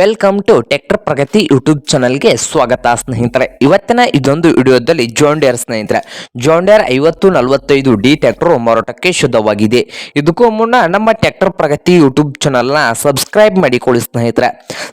Welcome to tractor Pragati YouTube ಚಾನಲ್ಗೆ ಸ್ವಾಗತ ಸ್ನೇಹಿತರೆ. ಇವತ್ತಿನ ಇದೊಂದು ವಿಡಿಯೋದಲ್ಲಿ ಜೋಂಡಿಯರ್ ಸ್ನೇಹಿತರೆ. ಜೋಂಡಿಯರ್ ಐವತ್ತು ನಲವತ್ತೈದು ಡಿ ಟ್ಯಾಕ್ಟರ್ ಮಾರಾಟಕ್ಕೆ ಶುದ್ಧವಾಗಿದೆ. ಇದಕ್ಕೂ ಮುನ್ನ ನಮ್ಮ ಟ್ಯಾಕ್ಟರ್ ಪ್ರಗತಿ ಯೂಟ್ಯೂಬ್ ಚಾನಲ್ನ ಸಬ್ಸ್ಕ್ರೈಬ್ ಮಾಡಿಕೊಳ್ಳಿ ಸ್ನೇಹಿತರೆ.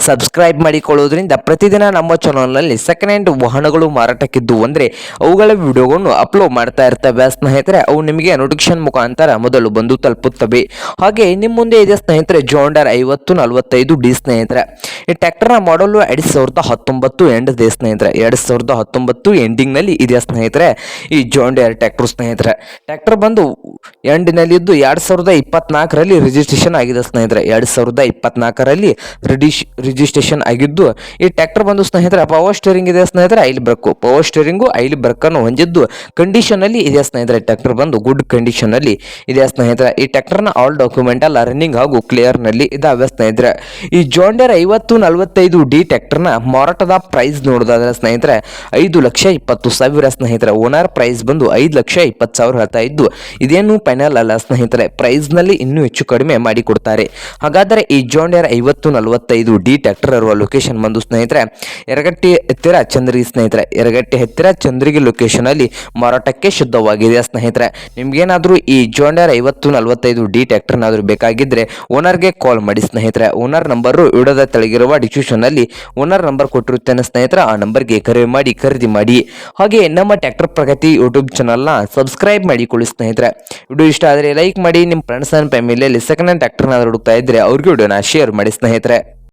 ಸಬ್ಸ್ಕ್ರೈಬ್ ಮಾಡಿಕೊಳ್ಳೋದ್ರಿಂದ ಪ್ರತಿದಿನ ನಮ್ಮ ಚಾನಲ್ನಲ್ಲಿ ಸೆಕೆಂಡ್ ಹ್ಯಾಂಡ್ ವಾಹನಗಳು ಮಾರಾಟಕ್ಕಿದ್ದು ಅಂದರೆ ಅವುಗಳ ವಿಡಿಯೋಗಳನ್ನು ಅಪ್ಲೋಡ್ ಮಾಡ್ತಾ ಇರ್ತವೆ ಸ್ನೇಹಿತರೆ. ಅವು ನಿಮಗೆ ನೋಟಿಫಿಕೇಶನ್ ಮುಖಾಂತರ ಮೊದಲು ಬಂದು ತಲುಪುತ್ತವೆ. ಹಾಗೆ ನಿಮ್ಮ ಮುಂದೆ ಇದೆ ಸ್ನೇಹಿತರೆ ಜೋಂಡರ್ ಐವತ್ತು ನಲವತ್ತೈದು ಡಿ ಸ್ನೇಹಿತರೆ. ಈ ಟ್ಯಾಕ್ಟರ್ನ ಮಾಡಲು ಎರಡು ಸಾವಿರದ ಹತ್ತೊಂಬತ್ತು ಎಂಡ್ ಇದೆ ಸ್ನೇಹಿತರೆ. ಎರಡು ಸಾವಿರದ ಹತ್ತೊಂಬತ್ತು ಎಂಡಿಂಗ್ನಲ್ಲಿ ಇದೆ ಸ್ನೇಹಿತರೆ. ಈ ಜೋಂಡಿಯರ್ ಟ್ರ್ಯಾಕ್ಟರ್ ಸ್ನೇಹಿತರೆ. ಟ್ಯಾಕ್ಟರ್ ಬಂದು ಎಂಡಿನಲ್ಲಿ ಇದ್ದು ಎರಡು ಸಾವಿರದ ಇಪ್ಪತ್ನಾಲ್ಕರಲ್ಲಿ ರಿಜಿಸ್ಟ್ರೇಷನ್ ಆಗಿದೆ ಸ್ನೇಹಿತರೆ. ಎರಡು ಸಾವಿರದ ಇಪ್ಪತ್ನಾಲ್ಕರಲ್ಲಿ ರಿಡಿಶ್ ರಿಜಿಸ್ಟ್ರೇಷನ್ ಆಗಿದ್ದು, ಈ ಟ್ಯಾಕ್ಟರ್ ಬಂದು ಸ್ನೇಹಿತರೆ ಪವರ್ ಸ್ಟೇರಿಂಗ್ ಇದೆ ಸ್ನೇಹಿತರೆ, oil brake power steering oil ಬ್ರಕ್ಕನ್ನು ಹೊಂದಿದ್ದು ಕಂಡೀಷನಲ್ಲಿ ಇದೆ ಸ್ನೇಹಿತರೆ. ಟ್ಯಾಕ್ಟರ್ ಬಂದು ಗುಡ್ ಕಂಡೀಷನಲ್ಲಿ ಇದೆ ಸ್ನೇಹಿತರೆ. ಈ ಟ್ಯಾಕ್ಟರ್ನ ಆಲ್ ಡಾಕ್ಯುಮೆಂಟ್ ರನ್ನಿಂಗ್ ಹಾಗೂ ಕ್ಲಿಯರ್ನಲ್ಲಿ ಇದಾವೆ ಸ್ನೇಹಿತರೆ. ಈ ಜೋಂಡೇರ್ ಐವತ್ತು ನಲವತ್ತೈದು ಡಿ ಟ್ಯಾಕ್ಟರ್ನ ಮಾರಾಟದ ಪ್ರೈಸ್ ನೋಡೋದಾದ್ರೆ ಸ್ನೇಹಿತರೆ, ಐದು ಲಕ್ಷ ಇಪ್ಪತ್ತು ಸಾವಿರ ಸ್ನೇಹಿತರೆ ಓನರ್ ಪ್ರೈಸ್ ಬಂದು ಐದು ಲಕ್ಷ ಇಪ್ಪತ್ತು ಸಾವಿರ ಹೇಳ್ತಾ ಇದ್ದು, ಇದೇನು ಫೈನಲ್ ಅಲ್ಲ ಸ್ನೇಹಿತರೆ ಪ್ರೈಸ್ನಲ್ಲಿ ಇನ್ನೂ ಹೆಚ್ಚು ಕಡಿಮೆ ಮಾಡಿ ಕೊಡ್ತಾರೆ. ಹಾಗಾದರೆ ಈ ಜೋಂಡಿಯರ್ ಐವತ್ತು ನಲವತ್ತೈದು ಡಿ ಟ್ಯಾಕ್ಟರ್ ಇರುವ ಲೊಕೇಶನ್ ಬಂದು ಸ್ನೇಹಿತರೆ ಎರಗಟ್ಟಿ ಹತ್ತಿರ ಚಂದ್ರಿಗೆ ಸ್ನೇಹಿತರೆ ಎರಗಟ್ಟಿ ಹತ್ತಿರ ಚಂದ್ರಗಿ ಲೊಕೇಶನ್ ಅಲ್ಲಿ ಮಾರಾಟಕ್ಕೆ ಶುದ್ಧವಾಗಿದೆ ಸ್ನೇಹಿತರೆ. ನಿಮ್ಗೇನಾದ್ರೂ ಈ ಜೋಂಡಿಯರ್ ಐವತ್ತು ನಲವತ್ತೈದು ಡಿ ಟ್ಯಾಕ್ಟರ್ನಾದರೂ ಬೇಕಾಗಿದ್ರೆ ಓನರ್ಗೆ ಕಾಲ್ ಮಾಡಿ ಸ್ನೇಹಿತರೆ. ಓನರ್ ನಂಬರು ಇಡೋದ ತೆಳಗಿರುವ ಡಿಸ್ಕ್ರಿಪ್ಷನ್ ಅಲ್ಲಿ ಓನರ್ ನಂಬರ್ ಕೊಟ್ಟಿರುತ್ತೇನೆ ಸ್ನೇಹಿತರ, ಆ ನಂಬರ್ಗೆ ಕರೆ ಮಾಡಿ, ಖರೀದಿ ಮಾಡಿ. ಹಾಗೆ ನಮ್ಮ ಟ್ಯಾಕ್ಟರ್ ಪ್ರಗತಿ ಯೂಟ್ಯೂಬ್ ಚಾನಲ್ನ ಸಬ್ಸ್ಕ್ರೈಬ್ ಮಾಡಿಕೊಳ್ಳಿ ಸ್ನೇಹಿತರೆ. ವಿಡಿಯೋ ಇಷ್ಟ ಆದರೆ ಲೈಕ್ ಮಾಡಿ, ನಿಮ್ಮ ಫ್ರೆಂಡ್ಸ್ ಆ್ಯಂಡ್ ಫ್ಯಾಮಿಲಿಯಲ್ಲಿ ಸೆಕೆಂಡ್ ಹ್ಯಾಂಡ್ ಟ್ರ್ಯಾಕ್ಟರ್ನ ಹುಡುಕ್ತಾ ಇದ್ರೆ ಅವ್ರಿಗೆ ವಿಡಿಯೋನ ಶೇರ್ ಮಾಡಿ ಸ್ನೇಹಿತರೆ.